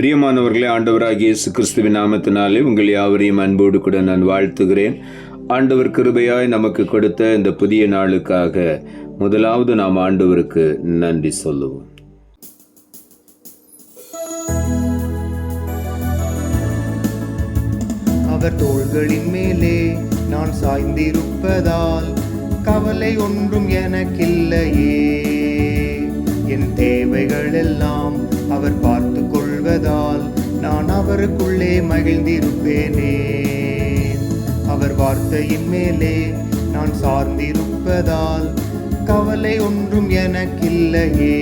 பிரியமானவர்களே ஆண்டவராகிய இயேசு கிறிஸ்துவின் நாமத்தினாலே உங்கள் யாவரையும் அன்போடு கூட நான் வாழ்த்துகிறேன். ஆண்டவர் கிருபையாய் நமக்கு கொடுத்த இந்த புதிய நாளுக்காக முதலாவது நாம் ஆண்டவருக்கு நன்றி சொல்லுவோம். அவர் தோள்களின் மேலே நான் சாய்ந்திருப்பதால் கவலை ஒன்றும் எனக்கில்லையே. என் தேவைகள் எல்லாம் அவர் பார்த்து கொள்வதால் நான் அவருக்குள்ளே மகிழ்ந்திருப்பேனே. அவர் வார்த்தையின் மேலே நான் சார்ந்திருப்பதால் கவலை ஒன்றும் எனக்கில்லையே.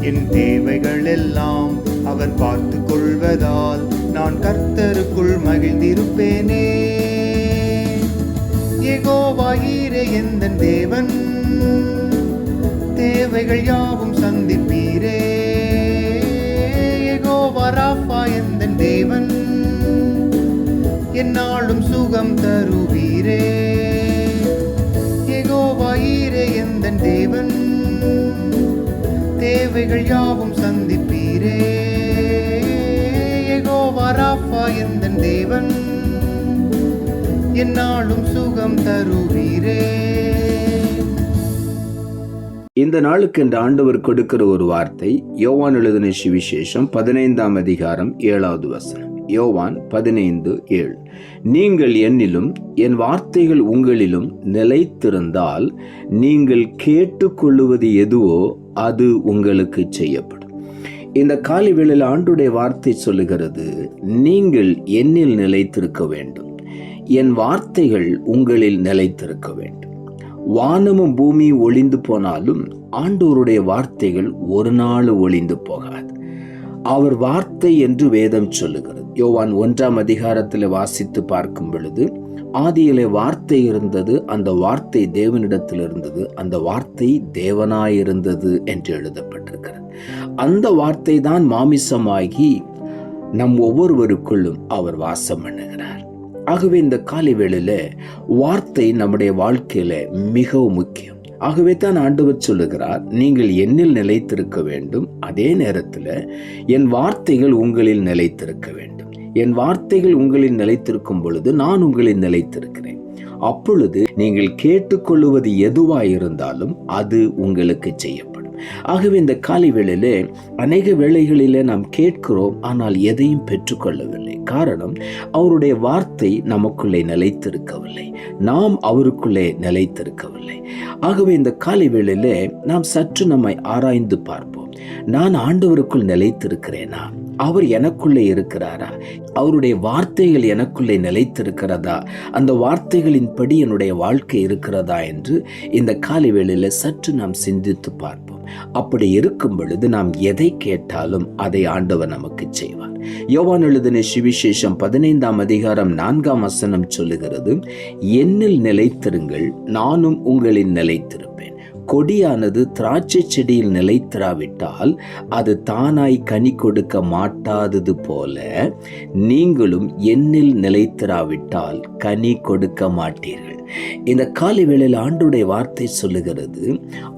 என் தேவைகள் எல்லாம் அவர் பார்த்து கொள்வதால் நான் கர்த்தருக்குள் மகிழ்ந்திருப்பேனே. ஏகோவாயிரே எந்த தேவன்? தேவைகள் யாவும் சந்தி தேவன். தேவைகள் யாவும் சந்திப்பீரே. எகோ ராஃபா எந்த தேவன்? என்னாலும் சுகம் தருவீரே. இந்த நாளுக்கு இந்த ஆண்டவர் கொடுக்கிற ஒரு வார்த்தை யோவான் எழுதின சுவிசேஷம் பதினைந்தாம் அதிகாரம் ஏழாவது வசனம். யோவான் பதினைந்து ஏழு. நீங்கள் என்னிலும் என் வார்த்தைகள் உங்களிலும் நிலைத்திருந்தால் நீங்கள் கேட்டுக்கொள்ளுவது எதுவோ அது உங்களுக்கு செய்யப்படும். இந்த காலை வேளையில் ஆண்டுடைய வார்த்தை சொல்லுகிறது நீங்கள் என்னில் நிலைத்திருக்க வேண்டும். என் வார்த்தைகள் உங்களில் நிலைத்திருக்க வேண்டும். வானமும் பூமி ஒளிந்து போனாலும் ஆண்டோருடைய வார்த்தைகள் ஒரு நாள் ஒளிந்து போகாது. அவர் வார்த்தை என்று வேதம் சொல்லுகிறது. யோவான் ஒன்றாம் அதிகாரத்தில் வாசித்து பார்க்கும் பொழுது ஆதியிலே வார்த்தை இருந்தது அந்த வார்த்தை தேவனிடத்தில் இருந்தது அந்த வார்த்தை தேவனாயிருந்தது என்று எழுதப்பட்டிருக்கிறது. அந்த வார்த்தை தான் மாமிசமாகி நம் ஒவ்வொருவருக்குள்ளும் அவர் வாசம் பண்ணுகிறார். ஆகவே இந்த காலை வேளையில் வார்த்தை நம்முடைய வாழ்க்கையில் மிகவும் முக்கியம். ஆகவே தான் ஆண்டவர் சொல்லுகிறார் நீங்கள் என்னில் நிலைத்திருக்க வேண்டும். அதே நேரத்தில் என் வார்த்தைகள் உங்களில் நிலைத்திருக்க வேண்டும். என் வார்த்தைகள் உங்களில் நிலைத்திருக்கும் பொழுது நான் உங்களில் நிலைத்திருக்கிறேன். அப்பொழுது நீங்கள் கேட்டுக்கொள்ளுவது எதுவாயிருந்தாலும் அது உங்களுக்கு செய்யப்படும் ஆகவே இந்த காலை வேளையிலே அநேக வேளைகளிலே நாம் கேட்கிறோம் ஆனால் எதையும் பெற்றுக்கொள்ளவில்லை. காரணம் அவருடைய வார்த்தை நமக்குள்ளே நிலைத்திருக்கவில்லை. நாம் அவருக்குள்ளே நிலைத்திருக்கவில்லை. ஆகவே இந்த காலை வேளையிலே நாம் சற்று நம்மை ஆராய்ந்து பார்ப்போம். நான் ஆண்டவருக்குள் நிலைத்திருக்கிறேனா? அவர் எனக்குள்ளே இருக்கிறாரா? அவருடைய வார்த்தைகள் எனக்குள்ளே நிலைத்திருக்கிறதா? அந்த வார்த்தைகளின்படி என்னுடைய வாழ்க்கை இருக்கிறதா என்று இந்த காலை வேளையில் சற்று நாம் சிந்தித்து பார்ப்போம். அப்படி இருக்கும் பொழுது நாம் எதை கேட்டாலும் அதை ஆண்டவர் நமக்கு செய்வார். யோவான் எழுதின சுவிசேஷம் பதினைந்தாம் அதிகாரம் நான்காம் வசனம் சொல்லுகிறது என்னில் நிலைத்திருங்கள் நானும் உங்களில் நிலைத்திருப்பேன். கொடியானது திராட்சை செடியில் நிலைத்திராவிட்டால் அது தானாய் கனி கொடுக்க மாட்டாதது போல நீங்களும் என்னில் நிலைத்திராவிட்டால் கனி கொடுக்க மாட்டீர்கள். இந்த காலை வேளையில் ஆண்டுடைய வார்த்தை சொல்லுகிறது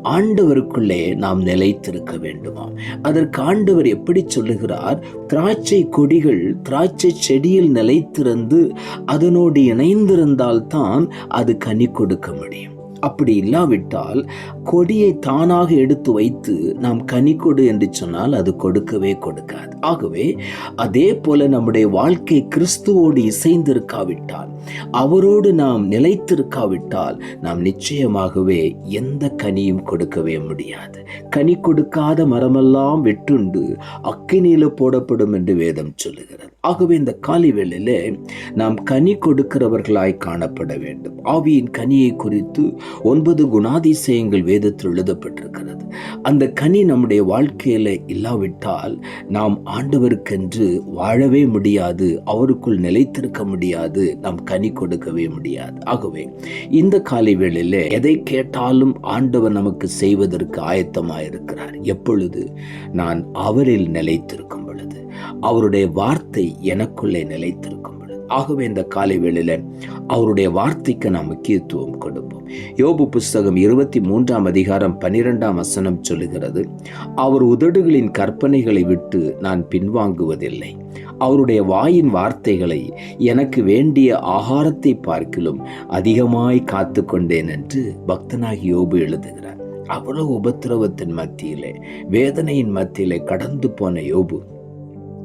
ஆண்டவருக்குள்ளே நாம் நிலைத்திருக்க வேண்டுமா அதற்கு ஆண்டவர் எப்படி சொல்லுகிறார் திராட்சை கொடிகள் திராட்சை செடியில் நிலைத்திருந்து அதனோடு இணைந்திருந்தால்தான் அது கனி கொடுக்க முடியும். அப்படி இல்லாவிட்டால் கொடியை தானாக எடுத்து வைத்து நாம் கனி கொடு என்று சொன்னால் அது கொடுக்கவே கொடுக்காது. ஆகவே அதே போல நம்முடைய வாழ்க்கை கிறிஸ்துவோடு இசைந்திருக்காவிட்டால் அவரோடு நாம் நிலைத்திருக்காவிட்டால் நாம் நிச்சயமாகவே எந்த கனியும் கொடுக்கவே முடியாது. கனி கொடுக்காத மரமெல்லாம் வெட்டுண்டு அக்கினியில போடப்படும் என்று வேதம் சொல்லுகிறது. ஆகவே இந்த காலை வேளையிலே நாம் கனி கொடுக்கிறவர்களாய் காணப்பட வேண்டும். ஆவியின் கனியை குறித்து ஒன்பது குணாதிசயங்கள் வேதத்தில் எழுதப்பட்டிருக்கிறது. அந்த கனி நம்முடைய வாழ்க்கையில இல்லாவிட்டால் நாம் ஆண்டவருக்கென்று வாழவே முடியாது அவருக்குள் நிலைத்திருக்க முடியாது நாம் கனி கொடுக்கவே முடியாது. ஆகவே இந்த காலை வேளையில் எதை கேட்டாலும் ஆண்டவர் நமக்கு செய்வதற்கு ஆயத்தமாயிருக்கிறார். எப்பொழுது? நான் அவரில் நிலைத்திருக்கும் பொழுது. அவருடைய வார்த்தை எனக்குள்ளே நிலைத்திருக்கும் ஆகவே இந்த காலை வேளையில் அவருடைய வார்த்தைக்கு நாம் முக்கியத்துவம் கொடுப்போம். யோபு புஸ்தகம் இருபத்தி மூன்றாம் அதிகாரம் பன்னிரெண்டாம் வசனம் சொல்லுகிறது அவர் உதடுகளின் கற்பனைகளை விட்டு நான் பின்வாங்குவதில்லை. அவருடைய வாயின் வார்த்தைகளை எனக்கு வேண்டிய ஆகாரத்தை பார்க்கிலும் அதிகமாய் காத்து கொண்டேன் என்று பக்தனாகி யோபு எழுதுகிறார். அவ்வளவு உபத்திரவத்தின் மத்தியிலே வேதனையின் மத்தியிலே கடந்து போன யோபு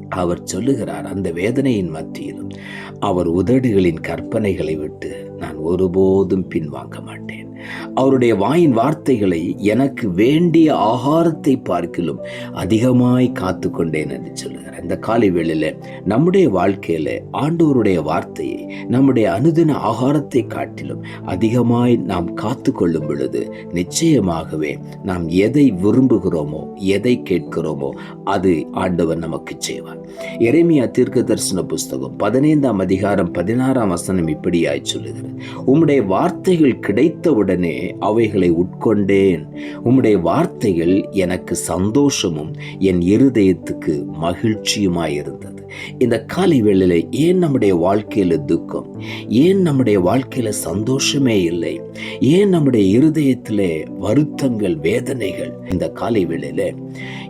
அவர் சொல்லுகிறார் அந்த வேதனையின் மத்தியிலும் அவர் உதடுகளின் கற்பனைகளை விட்டு நான் ஒருபோதும் பின்வாங்க மாட்டேன். அவருடைய வாயின் வார்த்தைகளை எனக்கு வேண்டிய ஆகாரத்தை பார்க்கிலும் அதிகமாய் காத்து கொண்டேன் என்று சொல்லுகிறார். இந்த காலை வேளையில் நம்முடைய வாழ்க்கையில ஆண்டவருடைய வார்த்தையை நம்முடைய அனுதின ஆகாரத்தை காட்டிலும் அதிகமாய் நாம் காத்து கொள்ளும் பொழுது நிச்சயமாகவே நாம் எதை விரும்புகிறோமோ எதை கேட்கிறோமோ அது ஆண்டவர் நமக்கு செய்வார். எரேமியா தீர்க்க தரிசன புஸ்தகம் பதினைந்தாம் அதிகாரம் பதினாறாம் வசனம் இப்படியாய் சொல்லுகிறது. உம்முடைய வார்த்தைகள் கிடைத்தவுடன் அவைகளை உட்கொண்டேன். உம்முடைய வார்த்தைகள் எனக்கு சந்தோஷமும் என் இருதயத்துக்கு மகிழ்ச்சியுமாயிருந்தது. இந்த காலை வேளையில ஏன் நம்முடைய வாழ்க்கையில துக்கம்? ஏன் நம்முடைய வாழ்க்கையில சந்தோஷமே இல்லை? ஏன் நம்முடைய இருதயத்திலே வருத்தங்கள் வேதனைகள்? இந்த காலை வேளையில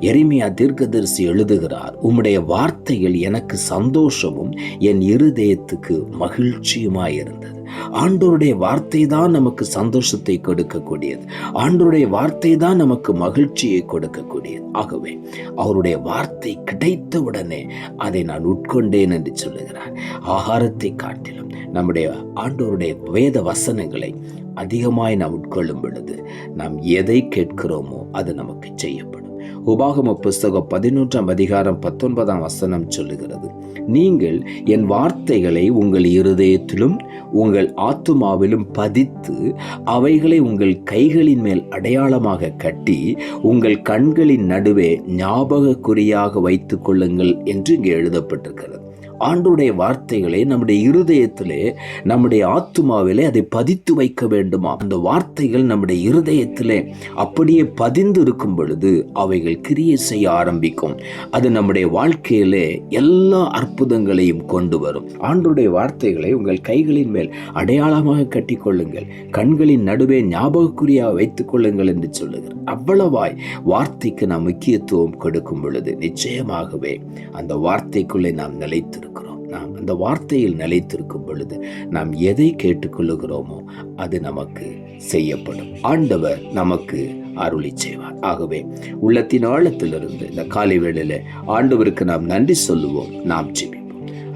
எரிமையா தீர்க்கதரிசி எழுதுகிறார் உம்முடைய வார்த்தைகள் எனக்கு சந்தோஷமும் என் இருதயத்துக்கு மகிழ்ச்சியுமாயிருந்தது. ஆண்டோருடைய வார்த்தை தான் நமக்கு சந்தோஷத்தை கொடுக்கக்கூடியது. ஆண்டோருடைய வார்த்தை தான் நமக்கு மகிழ்ச்சியை கொடுக்கக்கூடியது. ஆகவே அவருடைய வார்த்தை கிடைத்தவுடனே அதை நான் உட்கொண்டேன் என்று சொல்லுகிறார். ஆகாரத்தை காட்டிலும் நம்முடைய ஆண்டோருடைய வேத வசனங்களை அதிகமாய் நாம் உட்கொள்ளும் பொழுது நாம் எதை கேட்கிறோமோ அது நமக்கு செய்யப்படும். உபாகம புஸ்தகம் பதினொன்றாம் அதிகாரம் பத்தொன்பதாம் வசனம் சொல்லுகிறது. நீங்கள் என் வார்த்தைகளை உங்கள் இருதயத்திலும் உங்கள் ஆத்துமாவிலும் பதித்து அவைகளை உங்கள் கைகளின் மேல் அடையாளமாக கட்டி உங்கள் கண்களின் நடுவே ஞாபக குறியாக வைத்துக் கொள்ளுங்கள் என்று இங்கே எழுதப்பட்டிருக்கிறது. ஆண்டுடைய வார்த்தைகளை நம்முடைய இருதயத்திலே நம்முடைய ஆத்துமாவிலே அதை பதித்து வைக்க வேண்டுமா? அந்த வார்த்தைகள் நம்முடைய இருதயத்திலே அப்படியே பதிந்து இருக்கும் பொழுது அவைகள் கிரியை செய்ய ஆரம்பிக்கும். அது நம்முடைய வாழ்க்கையிலே எல்லா அற்புதங்களையும் கொண்டு வரும். ஆண்டுடைய வார்த்தைகளை உங்கள் கைகளின் மேல் அடையாளமாக கட்டிக்கொள்ளுங்கள். கண்களின் நடுவே ஞாபகக்குறியாக வைத்துக் கொள்ளுங்கள் என்று சொல்லுகிறார். அவ்வளவாய் வார்த்தைக்கு நாம் முக்கியத்துவம் கொடுக்கும் பொழுது நிச்சயமாகவே அந்த வார்த்தைக்குள்ளே நாம் நிலைத்திருக்கும் நாம் அந்த வார்த்தையில் நிலைத்திருக்கும் பொழுது நாம் எதை கேட்டுக்கொள்ளுகிறோமோ அது நமக்கு செய்யப்படும். ஆண்டவர் நமக்கு அருளி செய்வார். ஆகவே உள்ளத்தின் ஆழத்திலிருந்து இந்த காலை வேளையில் ஆண்டவருக்கு நாம் நன்றி சொல்லுவோம். நாம் ஜெபி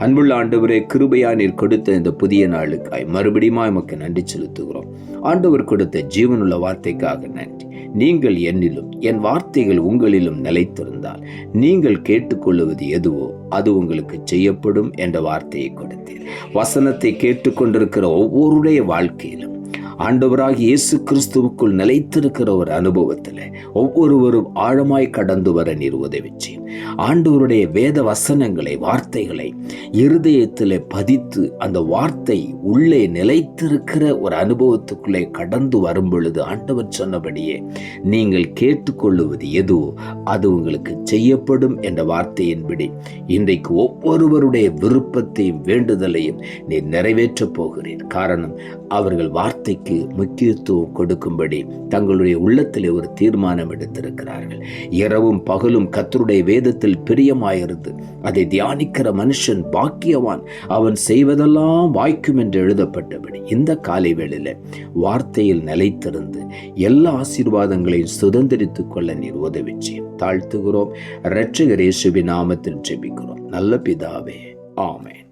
அன்புள்ள ஆண்டவரே கிருபையா நீர் கொடுத்த இந்த புதிய நாளுக்காய் மறுபடியும் எமக்கு நன்றி செலுத்துகிறோம். ஆண்டவர் கொடுத்த ஜீவனுள்ள வார்த்தைக்காக நன்றி. நீங்கள் என்னிலும் என் வார்த்தைகள் உங்களிலும் நிலைத்திருந்தால் நீங்கள் கேட்டுக்கொள்ளுவது எதுவோ அது உங்களுக்கு செய்யப்படும் என்ற வார்த்தையை கொடுத்தேன் வசனத்தை கேட்டுக்கொண்டிருக்கிற ஒவ்வொருடைய வாழ்க்கையிலும் ஆண்டவராக இயேசு கிறிஸ்துவுக்குள் நிலைத்திருக்கிற ஒரு அனுபவத்தில் ஒவ்வொருவரும் ஆழமாய் கடந்து வர நீர் உதவி செய்யும் ஆண்டவருடைய வேத வசனங்களை வார்த்தைகளை இருதயத்தில் பதித்து அந்த வார்த்தை உள்ளே நிலைத்திருக்கிற ஒரு அனுபவத்துக்குள்ளே கடந்து வரும் பொழுது ஆண்டவர் சொன்னபடியே நீங்கள் கேட்டுக்கொள்ளுவது எதுவோ அது உங்களுக்கு செய்யப்படும் என்ற வார்த்தையின்படி இன்றைக்கு ஒவ்வொருவருடைய விருப்பத்தையும் வேண்டுதலையும் நீ நிறைவேற்றப் போகிறீர். காரணம் அவர்கள் வார்த்தைக்கு முக்கியத்துவம் கொடுக்கும்படி தங்களுடைய உள்ளத்திலே ஒரு தீர்மானம் எடுத்திருக்கிறார்கள். இரவும் பகலும் கத்தருடைய வேதத்தில் பிரியமாயிருந்து அதை தியானிக்கிற மனுஷன் பாக்கியவான். அவன் செய்வதெல்லாம் வாய்க்கும் என்று எழுதப்பட்டபடி இந்த காலை வேளையில் வார்த்தையில் நிலைத்திருந்து எல்லா ஆசீர்வாதங்களையும் சுதந்திரித்து கொள்ள நீர் உதவி தாழ்த்துகிறோம். இரட்சகர் இயேசுவி நாமத்தில் ஜெபிக்கிறோம். நல்ல பிதாவே. ஆமேன்.